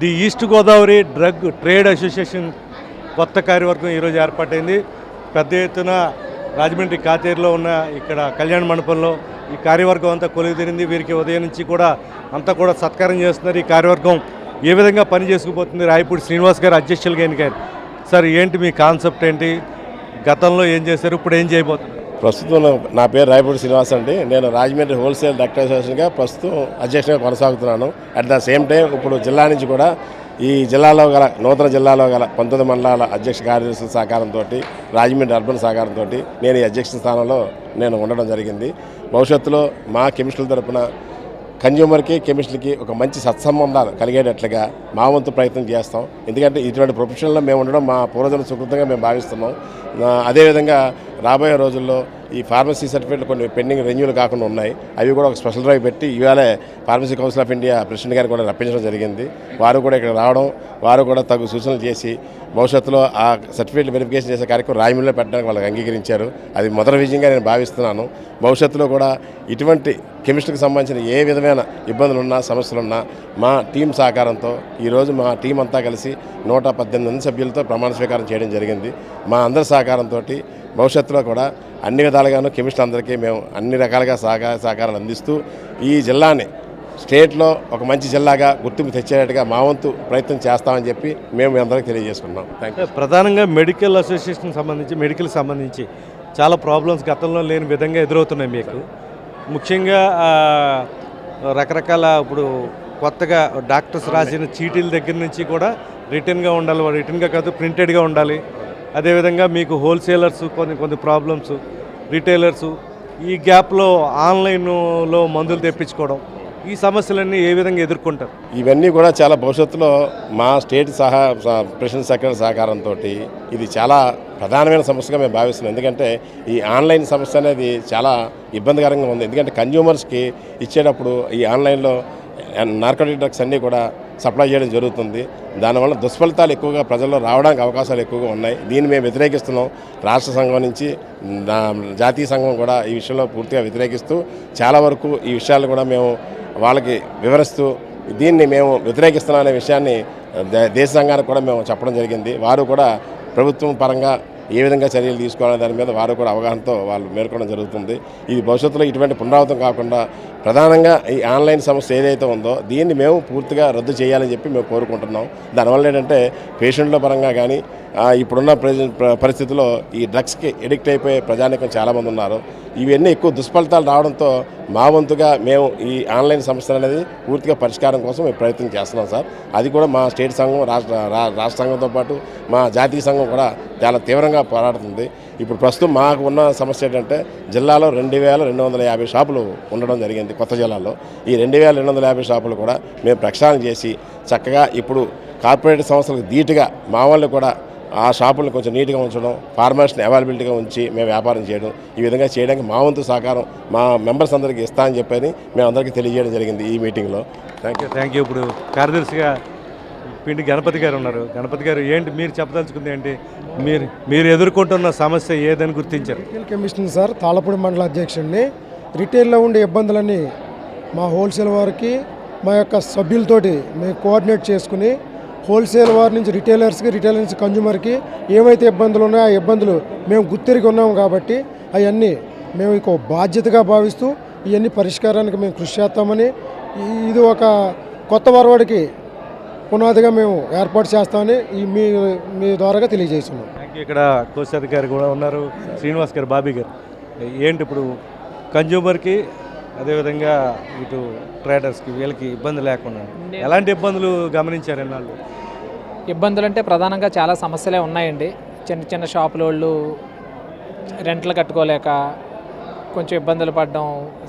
The East Godavari drug trade association కొత్త కార్యవర్గం ఈరోజు ఏర్పాటైంది. పెద్ద ఎత్తున రాజమండ్రి కాతేరులో ఉన్న ఇక్కడ కళ్యాణ మండపంలో ఈ కార్యవర్గం అంతా కొలుగుతీరింది వీరికి ఉదయం నుంచి కూడా అంతా కూడా సత్కారం చేస్తున్నారు ఈ కార్యవర్గం. ఏ విధంగా పని చేసుకుపోతుంది? రాయపూడి శ్రీనివాస్ గారు అధ్యక్షులుగా ఎన్నికారు సార్ ఏంటి మీ కాన్సెప్ట్ ఏంటి? గతంలో ఏం చేశారు? ఇప్పుడు ఏం చేయబోతున్నారు? ప్రస్తుతం నా పేరు రాయపూడి శ్రీనివాస్ అండి. నేను రాజమండ్రి హోల్సేల్ డాక్టర్ అసోసియేషన్గా ప్రస్తుతం అధ్యక్షుడిగా కొనసాగుతున్నాను. అట్ ద సేమ్ టైం ఇప్పుడు జిల్లా నుంచి కూడా ఈ జిల్లాలో గల నూతన జిల్లాలో గల పంతొమ్మిది మండలాల అధ్యక్ష కార్యదర్శుల సహకారంతో రాజమండ్రి అర్బన్ సహకారంతో నేను ఈ అధ్యక్ష స్థానంలో నేను ఉండడం జరిగింది. భవిష్యత్తులో మా కెమిస్టుల తరపున కన్జ్యూమర్కి కెమిస్ట్లకి ఒక మంచి సత్సంబంధాలు కలిగేటట్లుగా మా వంతు ప్రయత్నం చేస్తాం. ఎందుకంటే ఇటువంటి ప్రొఫెషన్లో మేము ఉండడం మా పూర్వజన సుకృతంగా మేము భావిస్తున్నాం. అదేవిధంగా రాబోయే రోజుల్లో ఈ ఫార్మసీ సర్టిఫికేట్లు కొన్ని పెండింగ్ రెన్యూలు కాకుండా ఉన్నాయి. అవి కూడా ఒక స్పెషల్ డ్రైవ్ పెట్టి ఇవాళే pharmacy council of India president గారిని కూడా రప్పించడం జరిగింది. వారు కూడా ఇక్కడ రావడం వారు కూడా తగు సూచనలు చేసి భవిష్యత్తులో ఆ సర్టిఫికేట్ వెరిఫికేషన్ చేసే కార్యక్రమం రాయమండ్రిలో పెట్టడానికి వాళ్ళకి అంగీకరించారు. అది మొదటి విజయంగా నేను భావిస్తున్నాను. భవిష్యత్తులో కూడా ఇటువంటి కెమిస్ట్రీకి సంబంధించిన ఏ విధమైన ఇబ్బందులు ఉన్నా సమస్యలు ఉన్నా మా టీం సహకారంతో ఈరోజు మా టీం అంతా కలిసి నూట పద్దెనిమిది మంది సభ్యులతో ప్రమాణ స్వీకారం చేయడం జరిగింది. మా అందరి సహకారంతో భవిష్యత్తులో కూడా అన్ని విధాలుగాను కెమిస్ట్ అందరికీ మేము అన్ని రకాలుగా సహకార సహకారాలు అందిస్తూ ఈ జిల్లాని స్టేట్లో ఒక మంచి జిల్లాగా గుర్తింపు తెచ్చేటట్టుగా మా వంతు ప్రయత్నం చేస్తామని చెప్పి మేము మీ అందరికీ తెలియజేసుకున్నాం థ్యాంక్ యూ ప్రధానంగా మెడికల్ అసోసియేషన్ సంబంధించి మెడికల్ సంబంధించి చాలా ప్రాబ్లమ్స్ గతంలో లేని విధంగా ఎదురవుతున్నాయి మీకు. ముఖ్యంగా రకరకాల ఇప్పుడు కొత్తగా డాక్టర్స్ రాసిన చీటీల దగ్గర నుంచి కూడా రిటర్న్గా ఉండాలి రిటర్న్గా కాదు ప్రింటెడ్గా ఉండాలి. అదేవిధంగా మీకు హోల్సేలర్స్ కొన్ని కొన్ని ప్రాబ్లమ్స్ రిటైలర్స్ ఈ గ్యాప్లో ఆన్లైన్లో మందులు తెప్పించుకోవడం ఈ సమస్యలన్నీ ఏ విధంగా ఎదుర్కొంటారు? ఇవన్నీ కూడా చాలా భవిష్యత్తులో మా స్టేట్ సహా స- ప్రెసిడెంట్ సెక్రటరీ సహకారంతో ఇది చాలా ప్రధానమైన సమస్యగా మేము భావిస్తున్నాం. ఎందుకంటే ఈ ఆన్లైన్ సమస్య అనేది చాలా ఇబ్బందికరంగా ఉంది. ఎందుకంటే కన్జ్యూమర్స్కి ఇచ్చేటప్పుడు ఈ ఆన్లైన్లో నార్కోటిక్ డ్రగ్స్ అన్నీ కూడా సప్లై చేయడం జరుగుతుంది. దానివల్ల దుష్ఫలితాలు ఎక్కువగా ప్రజల్లో రావడానికి అవకాశాలు ఎక్కువగా ఉన్నాయి. దీన్ని మేము వ్యతిరేకిస్తున్నాం. రాష్ట్ర సంఘం నుంచి జాతీయ సంఘం కూడా ఈ విషయంలో పూర్తిగా వ్యతిరేకిస్తూ చాలా వరకు ఈ విషయాలు కూడా మేము వాళ్ళకి వివరిస్తూ దీన్ని మేము వ్యతిరేకిస్తున్నాం అనే విషయాన్ని దే- దేశ సంఘానికి కూడా మేము చెప్పడం జరిగింది. వారు కూడా ప్రభుత్వం పరంగా ఏ విధంగా చర్యలు తీసుకోవాలనే దాని మీద వారు కూడా అవగాహనతో వాళ్ళు మేల్కొనడం జరుగుతుంది. ఇది భవిష్యత్తులో ఇటువంటి పునరావృతం కాకుండా ప్రధానంగా ఈ ఆన్లైన్ సమస్య ఏదైతే ఉందో దీన్ని మేము పూర్తిగా రద్దు చేయాలని చెప్పి మేము కోరుకుంటున్నాం. దానివల్ల ఏంటంటే పేషెంట్ల పరంగా కానీ ఇప్పుడున్న ప్రెజెంట్ పరిస్థితిలో ఈ డ్రగ్స్కి ఎడిక్ట్ అయిపోయే ప్రజానికం చాలామంది ఉన్నారు ఇవన్నీ ఎక్కువ దుష్ఫలితాలు రావడంతో మా వంతుగా మేము ఈ ఆన్లైన్ సమస్యలు అనేది పూర్తిగా పరిష్కారం కోసం మేము ప్రయత్నం చేస్తున్నాం సార్. అది కూడా మా స్టేట్ సంఘం రాష్ట్ర రాష్ట్ర సంఘంతో పాటు మా జాతీయ సంఘం కూడా చాలా తీవ్రంగా పోరాడుతుంది. ఇప్పుడు ప్రస్తుతం మాకు ఉన్న సమస్య ఏంటంటే జిల్లాలో రెండు వేల రెండు వందల యాభై షాపులు ఉండడం జరిగింది కొత్త జిల్లాలో. ఈ రెండు వేల రెండు వందల యాభై షాపులు కూడా మేము ప్రక్షాళన చేసి చక్కగా ఇప్పుడు కార్పొరేట్ సంస్థలకు ధీటుగా మా వాళ్ళు కూడా ఆ షాపులను కొంచెం నీట్గా ఉంచడం ఫార్మర్స్ని అవైలబిలిటీగా ఉంచి మేము వ్యాపారం చేయడం ఈ విధంగా చేయడానికి మా వంతు సహకారం మా మెంబర్స్ అందరికీ ఇస్తా అని చెప్పని మేము అందరికీ తెలియజేయడం జరిగింది ఈ మీటింగ్లో. Thank you. Thank you. ఇప్పుడు కార్యదర్శిగా పిండి గణపతి గారు ఉన్నారు. గణపతి గారు ఏంటి మీరు చెప్పదలుచుకుంది ఏంటి? మీరు మీరు ఎదుర్కొంటున్న సమస్య ఏదని గుర్తించారు. రిటైల్ కెమిస్ట్ని సార్ తాళపూడి మండల అధ్యక్షుడిని. రిటైల్లో ఉండే ఇబ్బందులన్నీ మా హోల్సేల్ వారికి మా యొక్క సభ్యులతోటి మేము కోఆర్డినేట్ చేసుకుని హోల్సేల్ వారి నుంచి రిటైలర్స్కి రిటైలర్ నుంచి కన్జ్యూమర్కి ఏవైతే ఇబ్బందులు ఉన్నాయో ఆ ఇబ్బందులు మేము గుర్తిరిగి ఉన్నాము కాబట్టి అవన్నీ మేము ఇక బాధ్యతగా భావిస్తూ ఇవన్నీ పరిష్కారానికి మేము కృషి చేస్తామని ఇది ఒక కొత్త వరవడికి పునాదిగా మేము ఏర్పాటు చేస్తామని ఈ మీ మీ ద్వారాగా తెలియజేస్తున్నాం. ఇక్కడ కోశాధికారి కూడా ఉన్నారు. శ్రీనివాస్ గారు బాబీ గారు. ఏంటి ఇప్పుడు కన్జ్యూమర్కి అదేవిధంగా ఇటు ట్రేడర్స్కి వీళ్ళకి ఇబ్బంది లేకుండా ఎలాంటి ఇబ్బందులు గమనించారు ఎన్నాళ్ళు ఇబ్బందులు అంటే ప్రధానంగా చాలా సమస్యలే ఉన్నాయండి. చిన్న చిన్న షాపుల వాళ్ళు రెంట్లు కట్టుకోలేక కొంచెం ఇబ్బందులు పడడం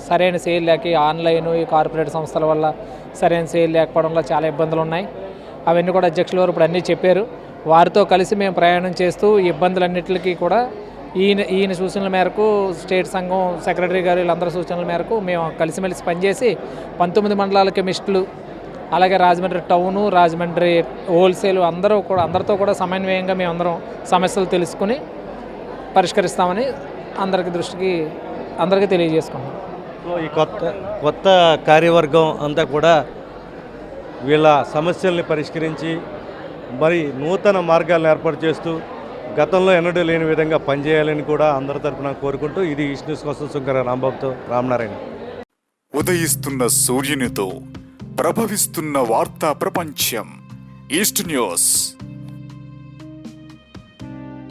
సరైన సేల్ లేక ఆన్లైన్ ఈ కార్పొరేట్ సంస్థల వల్ల సరైన సేల్ లేకపోవడం వల్ల చాలా ఇబ్బందులు ఉన్నాయి. అవన్నీ కూడా అధ్యక్షులు వారు ఇప్పుడు అన్నీ చెప్పారు. వారితో కలిసి మేము ప్రయాణం చేస్తూ ఇబ్బందులన్నిటికీ కూడా ఈయన ఈయన సూచనల మేరకు స్టేట్ సంఘం సెక్రటరీ గారు వీళ్ళందరి సూచనల మేరకు మేము కలిసిమెలిసి పనిచేసి పంతొమ్మిది మండలాల కెమిస్టులు అలాగే రాజమండ్రి టౌను రాజమండ్రి హోల్సేల్ అందరూ కూడా అందరితో కూడా సమన్వయంగా మేము అందరం సమస్యలు తెలుసుకుని పరిష్కరిస్తామని అందరికి దృష్టికి అందరికీ తెలియజేసుకున్నాం సో ఈ కొత్త కొత్త కార్యవర్గం అంతా కూడా వీళ్ళ సమస్యల్ని పరిష్కరించి మరి నూతన మార్గాలను ఏర్పాటు చేస్తూ గతంలో ఎన్నడూ లేని విధంగా పనిచేయాలని కూడా అందరి తరపున కోరుకుంటూ ఇది ఈస్ట్ న్యూస్ కోసం శంకర రాంబాబుతో రామనారాయణ. ఉదయిస్తున్న సూర్యునితో ప్రభవిస్తున్న వార్తా ప్రపంచం. East News.